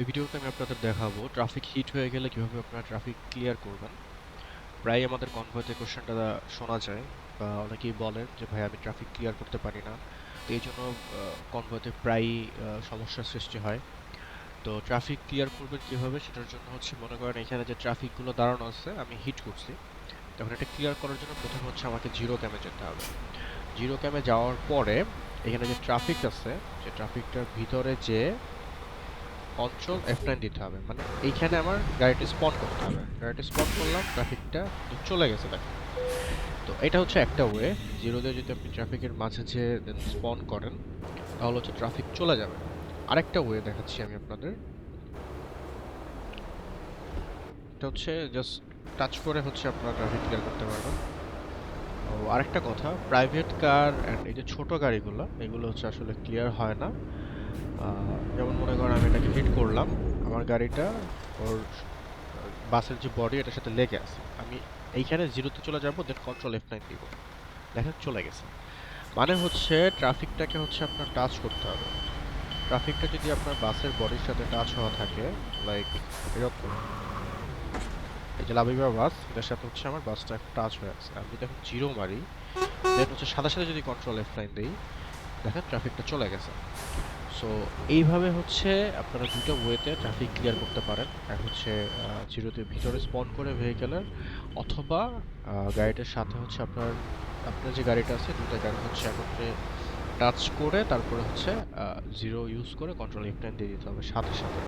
এই ভিডিওতে আমি আপনাদের দেখাবো ট্রাফিক হিট হয়ে গেলে কীভাবে আপনারা ট্রাফিক ক্লিয়ার করবেন। প্রায় আমাদের কনভয়তে কোশ্চেনটা শোনা যায় বা অনেকেই বলেন যে, ভাই, আমি ট্রাফিক ক্লিয়ার করতে পারি না। তো এই জন্য কনভয়তে প্রায়ই সমস্যার সৃষ্টি হয়। তো ট্রাফিক ক্লিয়ার করবেন কীভাবে সেটার জন্য হচ্ছে মনে করেন এখানে যে ট্রাফিকগুলো দাঁড়ানো আছে, আমি হিট করছি। তখন এটা ক্লিয়ার করার জন্য প্রথমে হচ্ছে আমাকে জিরো ক্যামে যেতে হবে। জিরো ক্যামে যাওয়ার পরে এখানে যে ট্রাফিক আছে, যে ট্রাফিকটার ভিতরে যে কন্ট্রোল এফ নাইন দিতে হবে। মানে এইখানে আমার গাড়িটি স্পট করতে হবে। গাড়িটি স্পট করলাম ট্রাফিকটা চলে গেছে দেখো। তো এটা হচ্ছে একটা ওয়ে জিরোতে যদি আপনি ট্রাফিকের মাঝে যে স্পন করেন, তাহলে হচ্ছে ট্রাফিক চলে যাবে। আরেকটা ওয়ে দেখাচ্ছি আমি আপনাদের। এটা হচ্ছে জাস্ট টাচ করে হচ্ছে আপনারা ট্রাফিক ক্লিয়ার করতে পারবেন। ও, আরেকটা কথা প্রাইভেট কার অ্যান্ড এই যে ছোটো গাড়িগুলো, এগুলো হচ্ছে আসলে ক্লিয়ার হয় না। যেমন মনে করেন আমি হিট করলাম। আমার গাড়িটা, ওর বাসের যে বডি এটার সাথে লেগে আছে। আমি এইখানে জিরোতে চলে যাব দেন কন্ট্রোল এফ নাইন দিব। দেখেন, চলে গেছে। মানে হচ্ছে ট্রাফিকটাকে হচ্ছে আপনার টাচ করতে হবে। ট্রাফিকটা যদি আপনার বাসের বডির সাথে টাচ হওয়া থাকে লাইক এরকম। এই যে লাভিবার বাস, এটার সাথে হচ্ছে আমার বাসটা টাচ হয়ে আছে। আমি যদি এখন জিরো মারি দেন হচ্ছে সাদা সাথে যদি কন্ট্রোল এফ নাইন দিই, দেখেন ট্রাফিকটা চলে গেছে। সো এইভাবে হচ্ছে আপনারা দুটো ওয়েতে ট্রাফিক ক্লিয়ার করতে পারেন। এক হচ্ছে জিরোতে ভিতরে স্পন করে ভেহিকেলের অথবা গাড়িটার সাথে হচ্ছে আপনার আপনার যে গাড়িটা আছে দুটো গাড়ি হচ্ছে একত্রে টাচ করে, তারপরে হচ্ছে জিরো ইউজ করে কন্ট্রোল এফ দিয়ে দিতে হবে সাথে সাথে।